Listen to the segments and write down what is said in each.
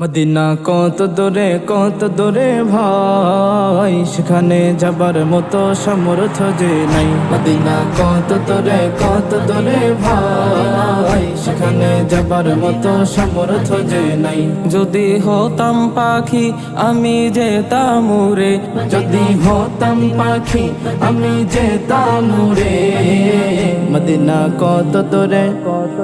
Medina কত দূরে কত দূরে ভাই? সেখানে যাবার মতো সমর্থ যে নাই। মদিনা কত দূরে কত দূরে ভাই? সেখানে যাবার মতো সমর্থ যে নাই। যদি হতাম পাখি, আমি যেতাম উড়ে। যদি হতাম পাখি, আমি যেতাম উড়ে। মদিনা কত দূরে,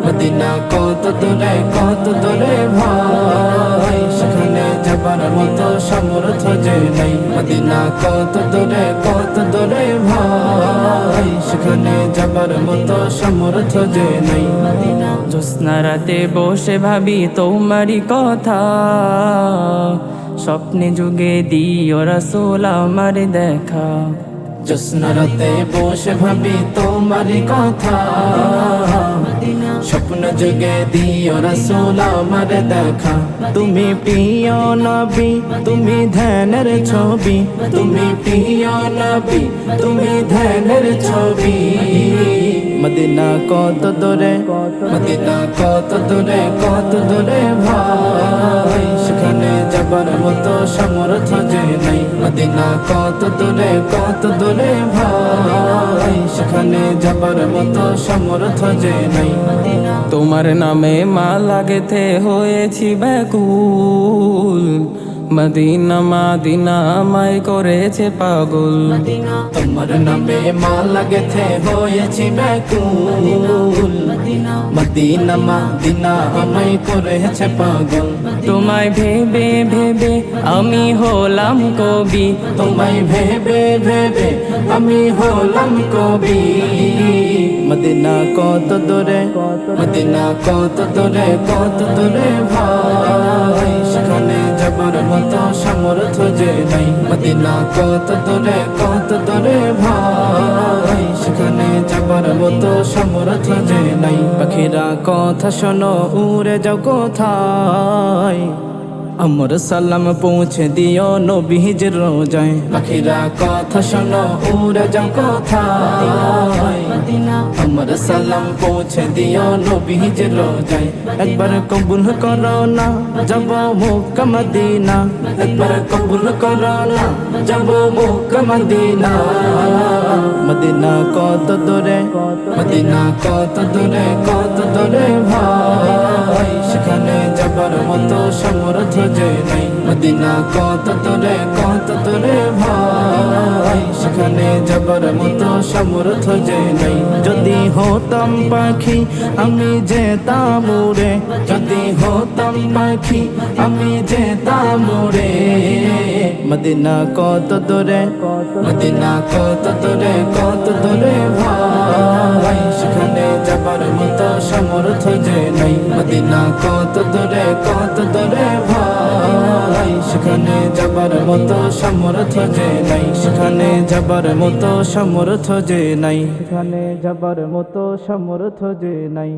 মদিনা কত দূরে কত দূরে ভাই? সেখানে যাবার মতো সমর্থ যে নাই। মদিনা কত দূরে কত দূরে ভাই। সেখানে যাবার মতো সমর্থ যে নাই। জ্যোৎস্না রাতে বসে ভাবি তোমারই কথা। স্বপ্নে যুগে দিও রাসূল আমার দেখা। জোসনা রাতে বসে ভাবি তোমারই কথা। স্বপ্ন যুগে দিও রসুল আমার দেখা। তুমি প্রিয় নবি, তুমি ধ্যানের ছবি। তুমি প্রিয় নবি, তুমি ধ্যানের ছবি। মদিনা কত দূরে, মদিনা কত দূরে কত দূরে ভাই। যাবার মতো সামর্থ্য যে নাই। মদিনা কত দূরে কত দূরে ভাই। সেখানে যাবার মতো সামর্থ্য যে নাই। তোমার নামে মা লাগেতে হয়েছি ব্যাকুল। মদিনা মাদিনা আমায় করেছে পাগল। তোমার নামে মা লাগেছে হয়েছি ব্যাকুল। মদিনা মদিনা আমায় করেছে পাগল। তোমায় ভেবে ভেবে আমি হলাম কবি। তোমায় ভেবে ভেবে আমি হলাম কবি। মদিনা কত দূরে মদিনা কত দূরে কত দূরে ভাই। যাবার মতো সমর্থ যে নাই। মদিনা কত দূরে কত দূরে ভাই। সেখানে যাবার মতো সমর্থ যে নাই। পাখিরা কথা শোনো, উড়ে যাও কোথায়? আমর সালাম পৌঁছে দিও নবীজ রোজায়। পাখিরা কথা শোনো, উড়ে যাও কোথায়? সালাম পৌঁছে দিও নবীজ রোজায়। একবার কবুল করো না, যাব মুক্কা মদিনা। একবার কবুল করো না, যাব মুক্কা মদিনা। মদিনা কত দূরে, মদিনা কত দূরে কত দূরে ভাই। সেখানে যাবার মতো সমর্থ যে নাই। মদিনা কত দূরে কত দূরে ভাই। সেখানে যাবার মতো সমর্থ যে নাই। যদি হতাম পাখি, আমি যেতাম উড়ে যদি হতাম পাখি, আমি যেতাম উড়ে মদিনা কত দূরে, মদিনা কত দূরে কত দূরে ভাই। সেখানে যাবার মতো সমর্থ যে নাই। মদিনা কত দূরে কত দূরে ভাই। সেখানে যাবার মতো সামর্থ্য যে নাই। সেখানে যাবার মতো সামর্থ্য যে নাই। সেখানে যাবার মতো সামর্থ্য যে নাই।